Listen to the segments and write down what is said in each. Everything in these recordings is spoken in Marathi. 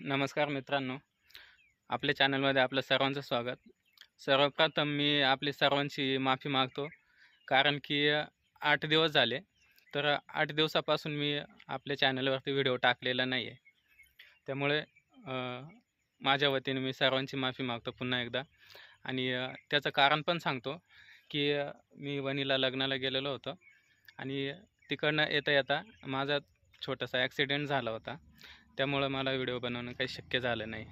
नमस्कार मित्रांनो. आपल्या चॅनलमध्ये आपलं सर्वांचं स्वागत. सर्वप्रथम मी आपली सर्वांची माफी मागतो. कारण की आठ दिवस झाले. तर आठ दिवसापासून मी आपल्या चॅनलवरती व्हिडिओ टाकलेला नाही आहे त्यामुळे माझ्या वतीने मी सर्वांची माफी मागतो पुन्हा एकदा. आणि त्याचं कारण पण सांगतो की मी वणीला लग्नाला गेलेलो होतो. आणि तिकडनं येता येता माझा छोटासा ॲक्सिडेंट झाला होता. त्यामुळं मला व्हिडिओ बनवणं काही शक्य झालं नाही.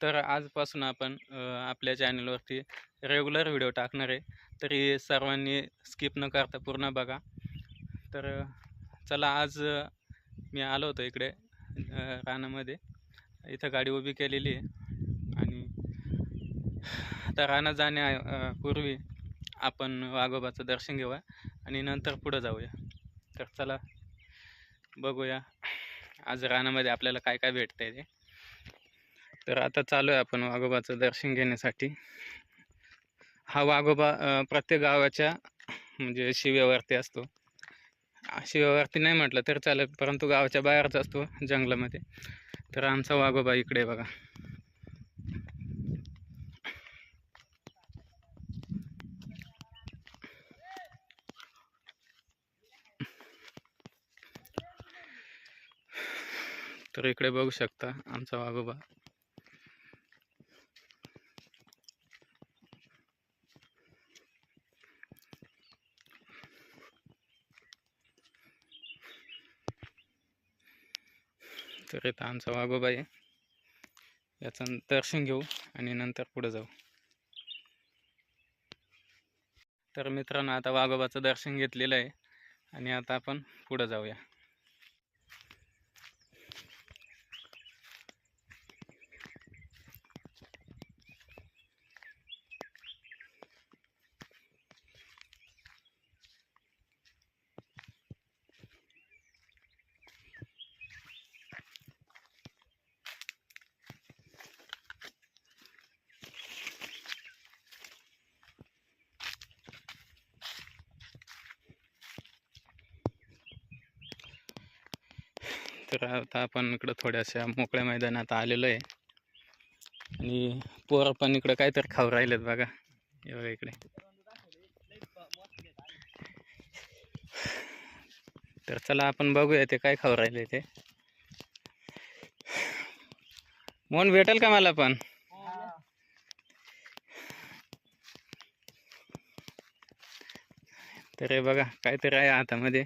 तर आजपासून आपण आपल्या चॅनलवरती रेग्युलर व्हिडिओ टाकणार आहे. तरी सर्वांनी स्किप न करता पूर्ण बघा. तर चला आज मी आलो होतो इकडे रानामध्ये. इथं गाडी उभी केलेली आहे. आणि आता रानात जाण्या पूर्वी आपण वाघोबाचं दर्शन घेऊया आणि नंतर पुढं जाऊया. तर चला बघूया. आज रानामध्ये आपल्याला काय काय भेटतंय ते. तर आता चालू आहे आपण वाघोबाचं दर्शन घेण्यासाठी. हा वाघोबा प्रत्येक गावाच्या म्हणजे शिव्यावरती असतो. शिव्यावरती नाही म्हटलं तर चालेल परंतु गावाच्या बाहेरच असतो जंगलामध्ये. तर आमचा वाघोबा इकडे बघा. तर इकडे बघू शकता आमचा वाघोबा. तर इथं आमचा वाघोबा आहे. याचं दर्शन घेऊ आणि नंतर पुढे जाऊ. तर मित्रांनो आता वाघोबाचं दर्शन घेतलेलं आहे आणि आता आपण पुढं जाऊया. तर आता आपण इकडं थोड्याशा मोकळ्या मैदानात आलेलो आहे. आणि पोरं पण इकडं काहीतरी खाऊ राहिलेत बघा. हे इकडे. तर चला आपण बघूया ते काय खाऊ राहिले ते. मोहन भेटेल का मला पण? तर हे बघा काहीतरी आहे हातामध्ये.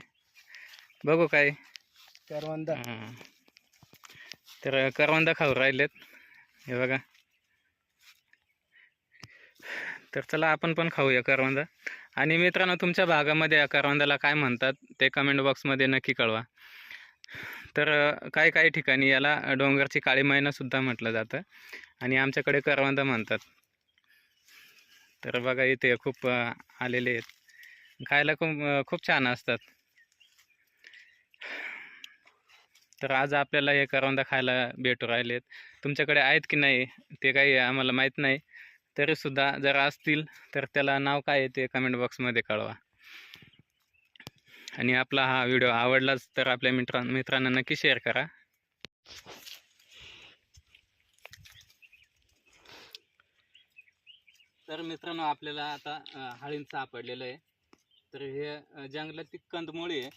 बघू काय करवंदा. हां. तर करवंदा खाऊ राहिलेत. हे बघा. तर चला आपण पण खाऊया करवंदा. आणि मित्रांनो तुमच्या भागामध्ये या करवंदाला काय म्हणतात ते कमेंट बॉक्समध्ये नक्की कळवा. तर काही काही ठिकाणी याला डोंगरची काळी मैनासुद्धा म्हटलं जातं. आणि आमच्याकडे करवंदा म्हणतात. तर बघा इथे खूप आलेले आहेत. खायला खूप खूप छान असतात. तर आज आपल्याला हे करवंदा खायला भेटू राहिलेत. तुमच्याकडे आहेत की नाही ते काही आम्हाला माहीत नाही. तरीसुद्धा जर असतील तर त्याला नाव काय आहे ते कमेंट बॉक्समध्ये कळवा. आणि आपला हा व्हिडिओ आवडलाच तर आपल्या मित्रां मित्रांना नक्की शेअर करा. तर मित्रांनो आपल्याला आता अ, सापडलेलं आहे. तर हे जंगलातील कंदमुळे आहे.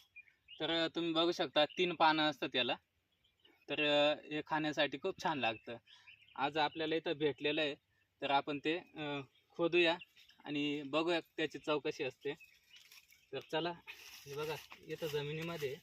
तर तुम्ही बघू शकता तीन पानं असतात याला. तर हे खाण्यासाठी खूप छान लागतं. आज आपल्याला इथं भेटलेलं आहे. तर आपण ते खोदूया आणि बघूया त्याची चौकशी असते. तर चला हे बघा इथं जमिनीमध्ये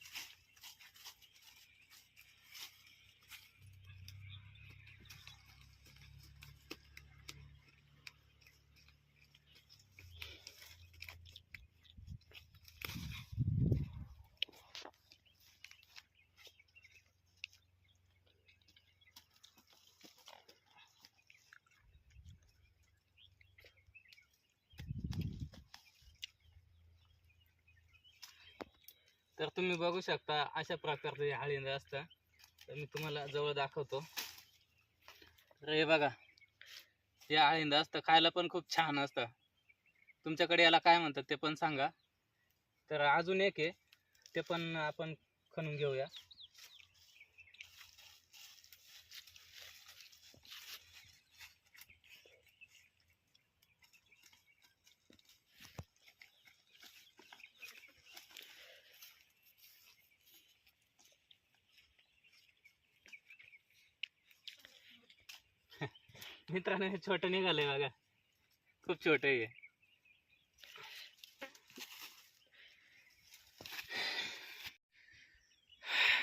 तर तुम्ही बघू शकता अशा प्रकारचे हाळींद्र असतं. तर मी तुम्हाला जवळ दाखवतो. तर हे बघा हे हळिंद असतं खायला पण खूप छान असतं. तुमच्याकडे याला काय म्हणतात ते पण सांगा. तर अजून एक आहे ते पण आपण खणून घेऊया. मित्रांनो हे छोटं निघालंय बघा. खूप छोट आहे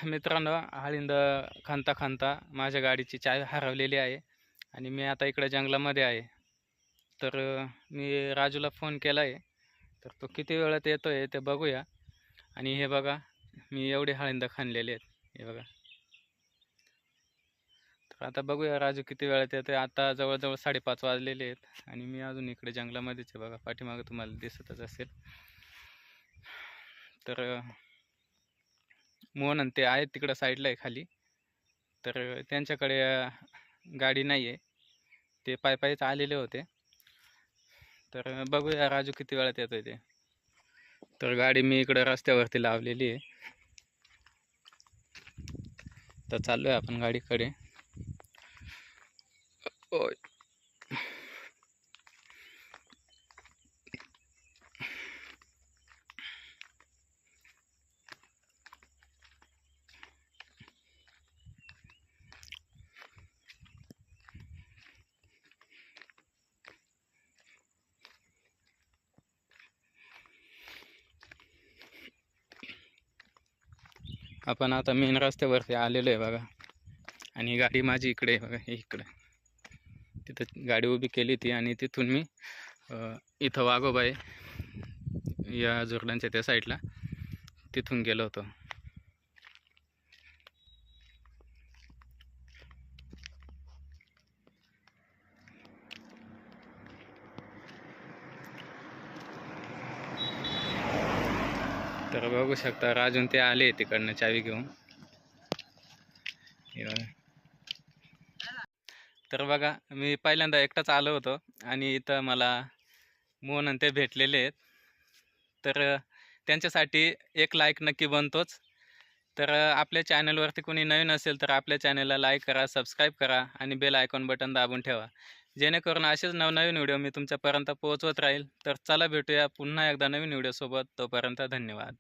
मित्रांनो हळिंद खांता खांता माझ्या गाडीची चाय हरवलेली आहे आणि मी आता इकडे जंगलामध्ये आहे. तर मी राजूला फोन केला आहे तर तो किती वेळात येतो आहे ते बघूया. आणि हे बघा मी एवढे हळिंद खाणलेले आहेत. हे बघा. आता बघूया राजू किती वेळात येते आहे आता जवळजवळ साडेपाच वाजलेले आहेत आणि मी अजून इकडे जंगलामध्येच आहे बघा. पाठीमागं तुम्हाला दिसतच असेल. तर मोहन ते आहेत तिकडं साईडला आहे खाली. तर त्यांच्याकडे गाडी नाही आहे ते पाय पायीच आलेले होते. तर बघूया राजू किती वेळात येतोय ते. तर गाडी मी इकडं रस्त्यावरती लावलेली आहे. तर चाललो आहे आपण गाडीकडे. ओय आपण आता मेन रस्त्यावरती आलेलो आहे बघा. आणि गाडी माझी इकडे आहे बघा हे इकडे. तिथं गाडी उभी केली ती आणि तिथून मी इथं वाघोबा आहे या जोरडांच्या त्या साईडला तिथून गेलो होतो. तर बघू शकता राजून ते आले तिकडनं चावी घेऊन. तर बघा मी पहिल्यांदा एकटाच आलो होतो आणि इथं मला मोहन आणि ते भेटलेले आहेत. तर त्यांच्यासाठी एक लाईक नक्की बनतोच. तर आपल्या चॅनलवरती कोणी नवीन असेल तर आपल्या चॅनलला लाईक करा सबस्क्राईब करा आणि बेल आयकॉन बटन दाबून ठेवा. जेणेकरून असेच नवनवीन व्हिडिओ मी तुमच्यापर्यंत पोहोचवत राहील. तर चला भेटूया पुन्हा एकदा नवीन व्हिडिओसोबत तोपर्यंत धन्यवाद.